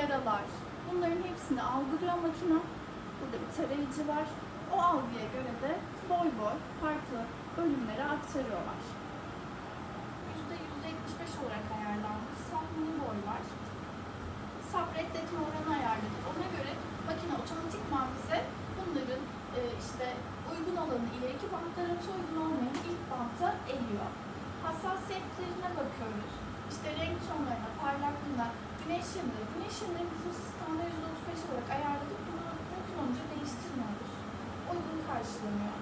yaralar. Bunların hepsini algılıyor makine. Burada bir tarayıcı var. O algıya göre de boy boy farklı bölümlere aktarıyorlar. %175 olarak ayarlanmış saplı boy var. Sap reddetme oranı ayarladık. Ona göre makine otomatikman bize bunların e, işte uygun olanı ileriki bantlara uygun olmayan ilk banta eliyor. Hassasiyetlerine bakıyoruz. İşte renk tonlarına, parlaklığına, ışınları bizim sistemde %35 olarak ayarladık. Bunu mümkün olunca değiştirmiyoruz. Uygun karşılanıyor.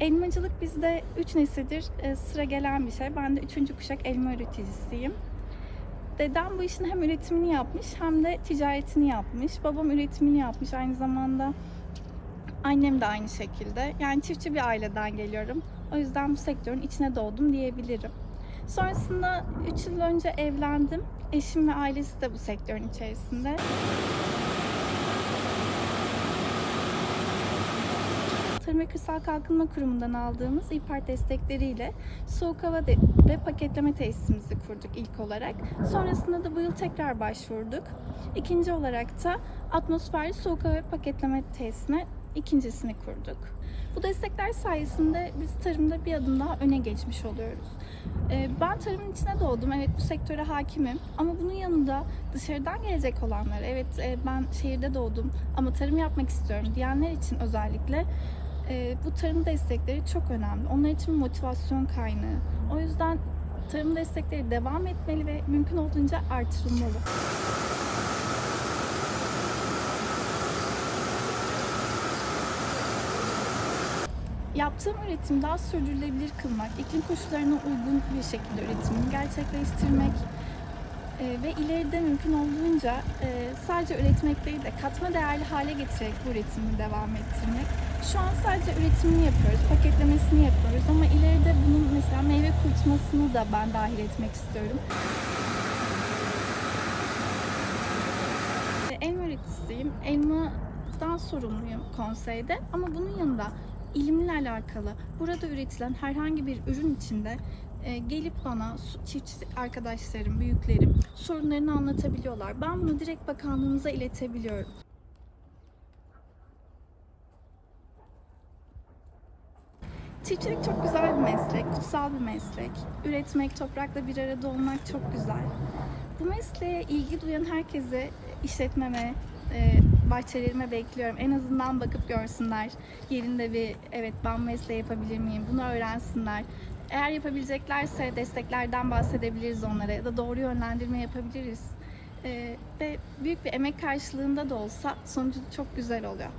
Elmacılık bizde 3 nesildir e, sıra gelen bir şey. Ben de 3. kuşak elma üreticisiyim. Dedem bu işin hem üretimini yapmış hem de ticaretini yapmış. Babam üretimini yapmış aynı zamanda. Annem de aynı şekilde. Yani çiftçi bir aileden geliyorum. O yüzden bu sektörün içine doğdum diyebilirim. Sonrasında 3 yıl önce evlendim. Eşim ve ailesi de bu sektörün içerisinde. Tarım ve Kırsal Kalkınma Kurumu'ndan aldığımız İPAR destekleriyle soğuk hava ve paketleme tesisimizi kurduk ilk olarak. Sonrasında da bu yıl tekrar başvurduk. İkinci olarak da atmosferli soğuk hava ve paketleme tesisine ikincisini kurduk. Bu destekler sayesinde biz tarımda bir adım daha öne geçmiş oluyoruz. Ee, Ben tarımın içine doğdum, evet bu sektöre hakimim ama bunun yanında dışarıdan gelecek olanlar, evet e, ben şehirde doğdum ama tarım yapmak istiyorum diyenler için özellikle e, bu tarım destekleri çok önemli. Onlar için motivasyon kaynağı. O yüzden tarım destekleri devam etmeli ve mümkün olduğunca artırılmalı. Yaptığım üretim daha sürdürülebilir kılmak, iklim koşullarına uygun bir şekilde üretimini gerçekleştirmek ve ileride mümkün olduğunca e, sadece üretmek değil de katma değerli hale getirerek bu üretimi devam ettirmek. Şu an sadece üretimini yapıyoruz, paketlemesini yapıyoruz ama ileride bunun mesela meyve kurutmasını da ben dahil etmek istiyorum. E, Elma üreticisiyim. Elmadan sorumluyum konseyde ama bunun yanında ilimle alakalı burada üretilen herhangi bir ürün içinde e, gelip bana çiftçi arkadaşlarım, büyüklerim sorunlarını anlatabiliyorlar. Ben bunu direkt bakanlığımıza iletebiliyorum. Çiftçilik çok güzel bir meslek, kutsal bir meslek. Üretmek, toprakla bir arada olmak çok güzel. Bu mesleğe ilgi duyan herkese işletmeme, e, bahçelerime bekliyorum. En azından bakıp görsünler. Yerinde bir evet ben mesleği yapabilir miyim? Bunu öğrensinler. Eğer yapabileceklerse desteklerden bahsedebiliriz onlara ya da doğru yönlendirme yapabiliriz. E, ve büyük bir emek karşılığında da olsa sonucu çok güzel oluyor.